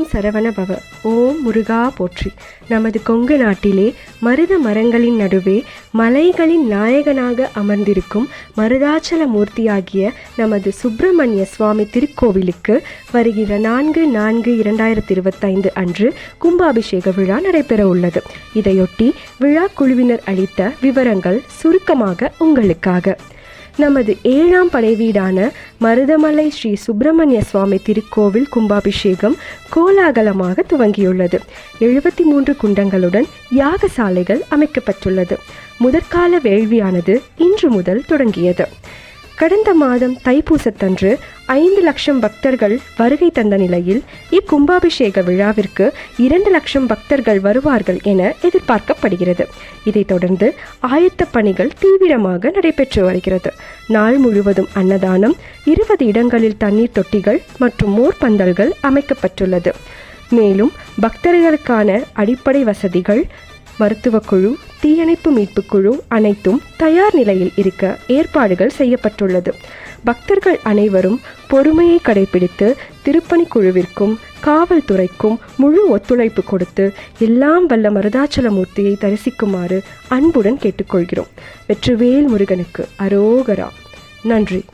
ஓம் சரவண பவ. ஓம் முருகா போற்றி. நமது கொங்கு நாட்டிலே மருத மரங்களின் நடுவே மலைகளின் நாயகனாக அமர்ந்திருக்கும் மருதாச்சல மூர்த்தியாகிய நமது சுப்பிரமணிய சுவாமி திருக்கோவிலுக்கு வருகிற நான்கு நான்கு இரண்டாயிரத்தி இருபத்தைந்து அன்று கும்பாபிஷேக விழா நடைபெற உள்ளது. இதையொட்டி விழா குழுவினர் அளித்த விவரங்கள் சுருக்கமாக உங்களுக்காக. நமது ஏழாம் படை வீடான மருதமலை ஸ்ரீ சுப்பிரமணிய சுவாமி திருக்கோவில் கும்பாபிஷேகம் கோலாகலமாக துவங்கியுள்ளது. எழுபத்தி மூன்று குண்டங்களுடன் யாகசாலைகள் அமைக்கப்பட்டுள்ளது. முதற்கால வேள்வியானது இன்று முதல் தொடங்கியது. கடந்த மாதம் தைப்பூசத்தன்று ஐந்து லட்சம் பக்தர்கள் வருகை தந்த நிலையில் இக்கும்பாபிஷேக விழாவிற்கு இரண்டு லட்சம் பக்தர்கள் வருவார்கள் என எதிர்பார்க்கப்படுகிறது. இதைத் தொடர்ந்து ஆயத்த பணிகள் தீவிரமாக நடைபெற்று வருகிறது. நாள் முழுவதும் அன்னதானம் இருபது இடங்களில் தண்ணீர் தொட்டிகள் மற்றும் மோர் பந்தல்கள் அமைக்கப்பட்டுள்ளது. மேலும் பக்தர்களுக்கான அடிப்படை வசதிகள் மருத்துவக் குழு தீயணைப்பு மீட்புக் குழு அனைத்தும் தயார் நிலையில் இருக்க ஏற்பாடுகள் செய்யப்பட்டுள்ளது. பக்தர்கள் அனைவரும் பொறுமையை கடைபிடித்து திருப்பணி குழுவிற்கும் காவல்துறைக்கும் முழு ஒத்துழைப்பு கொடுத்து எல்லாம் வல்ல மருதாச்சலமூர்த்தியை தரிசிக்குமாறு அன்புடன் கேட்டுக்கொள்கிறோம். வெற்றிவேல் முருகனுக்கு அரோகரா. நன்றி.